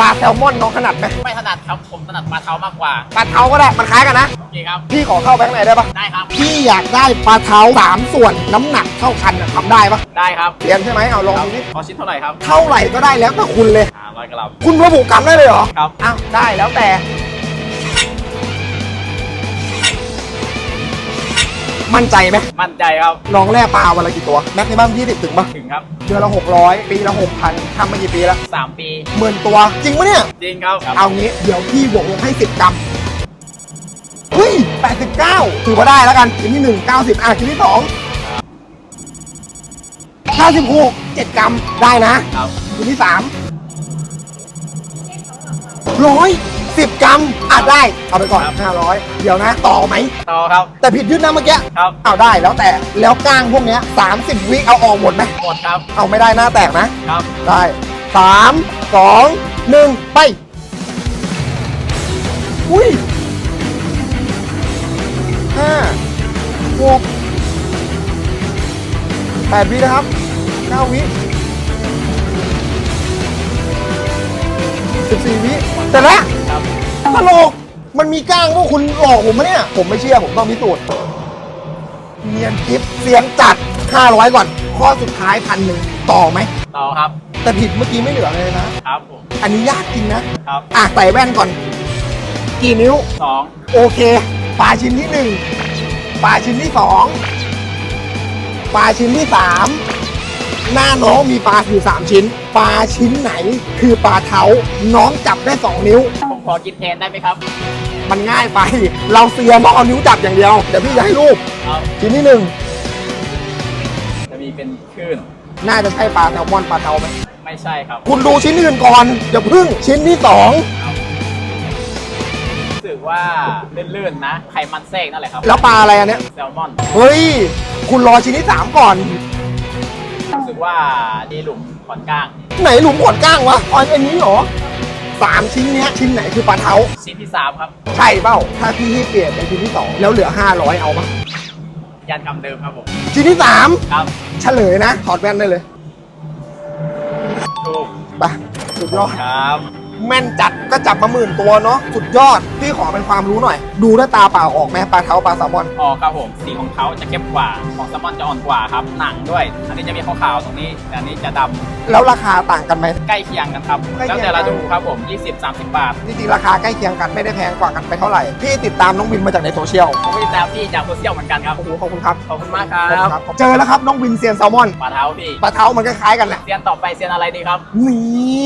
ปลาแซลมอนน้องถนัดไหมไม่ถนัดครับ ผมถนัดปลาเทามากกว่า ปลาเท้าก็ได้มันคล้ายกันนะ โอเคครับ พี่ขอเข้าไปข้างในได้ปะได้ครับ พี่อยากได้ปลาเท้าสามส่วนน้ำหนักเท่ากันน่ะทำได้ปะได้ครับเรียนใช่ไหมเอาลองครับดูดิขอชิ้นเท่าไหร่ครับเท่าไหร่ก็ได้แล้วแต่คุณเลย อ่าร้อยกรัม คุณระบุกรัมได้เลยเหรอครับ อ้าวได้แล้วแต่ มั่นใจไหมมั่นใจครับน้องแร่ปลาวันละกี่ตัวแม็กซิมัมยี่สิบถึงปะถึงครับ เดือนละหกร้อยปีละหกพันทำมากี่ปีแล้วสามปีหมื่นตัว จริงปะเนี่ย จริงครับเอางี้เดี๋ยวพี่บวกลบให้สิบกรัมเฮ้ยแปดสิบเก้าถือว่าได้แล้วกันชิ้นที่หนึ่งเก้าสิบอะชิ้นที่สองห้าสิบหกเจ็ดกรัมได้นะ ครับชิ้นที่สา มร้อยสิบกรัมอะได้ เอาไปก่อน ครับห้าร้อยเดี๋ยวนะ ต่อไหม ต่อครับ แต่ผิดยึดนะเมื่อกี้ครับ เอาได้แล้วแต่แล้วก้างพวกเนี้ย30 วิเอาออกหมดไหมหมดครับ เอาไม่ได้หน้าแตกนะ ครับ ได้สามสองหนึ่งไป อุ้ยห้าหกแปดวินะครับเก้าวิสิบสี่วิ แต่ละครับ ตลก มันมีก้างพวกคุณหลอกผมมะเนี่ย ผมไม่เชื่อผมต้องพิสูจน์เนียนคลิปเสียงจัด 500 ก่อน ข้อสุดท้ายพันหนึ่งต่อไหม ต่อครับ แต่ผิดเมื่อกี้ไม่เหลือเลยนะ ครับผม อันนี้ยากจริงนะ ครับ อะใส่แว่นก่อน กี่นิ้ว สอง โอเค ปลาชิ้นที่หนึ่ง ปลาชิ้นที่สอง ปลาชิ้นที่สาม หน้าน้องมีปลาอยู่สามชิ้น ปลาชิ้นไหน คือปลาเท้าน้องจับได้สองนิ้วผม ขอกินแทนได้ไหมครับ มันง่ายไป เราเสียมองเอานิ้วจับอย่างเดียว เดี๋ยวพี่จะให้รูปครับ ชิ้นที่หนึ่งจะมีเป็นคลื่น น่าจะใช่ปลาแซลมอนปลาเทาไหมไม่ใช่ครับคุณดูชิ้นอื่นก่อนอย่าพึ่งชิ้นที่สองรู้สึกว่าลื่นๆนะ ไขมันแทรกนั่นแหละครับ แล้วปลาอะไรอันเนี้ยแซลมอน เฮ้ย คุณรอชิ้นที่สามก่อน รู้สึกว่าดีหลุมขอนก้าง ไหนหลุมขนก้างวะอ๋ออันนี้เหรอ สามชิ้นเนี้ยชิ้นไหนคือปลาเท้า ชิ้นที่สามครับ ใช่เปล่า ถ้าพี่ให้เปลี่ยนเป็นชิ้นที่สองแล้วเหลือ 500 เอาปะยันคำเดิมครับผม ชิ้นที่สามครับ เฉลยนะถอดแว่นได้เลยถูกไปสุดยอด ครับ แม่นจัดก็จับมาหมื่นตัวเนาะสุดยอดพี่ขอเป็นความรู้หน่อย ดูด้วยตาเปล่าออกไหมปลาเท้าปลาแซลมอนออกครับผมสีของเขาจะเข้มกว่าของแซลมอนจะอ่อนกว่าครับหนังด้วย อันนี้จะมีขาวๆตรงนี้แต่อันนี้จะดำแล้วราคาต่างกันไหม ใกล้เคียงกันครับใกล้เคีแล้ยงวแต่เราดูครับผม 20-30 บาทจริงๆราคาใกล้เคียงกันไม่ได้แพงกว่ากันไปเท่าไหร่พี่ติดตามน้องวินมาจากในโซเชียลผมก็ติดตามพี่จากโซเชียลเหมือนกันครับโอ้โหขอบคุณครับขอบคุณมากครัขอบคุณบครับเจอแล้วครับน้องวินเซียนแซลมอนปลาเท้าพี่ปลาเท้ามันคล้ายๆกันแหละเซียนต่อไปเซียนอะไรดีครับ นี่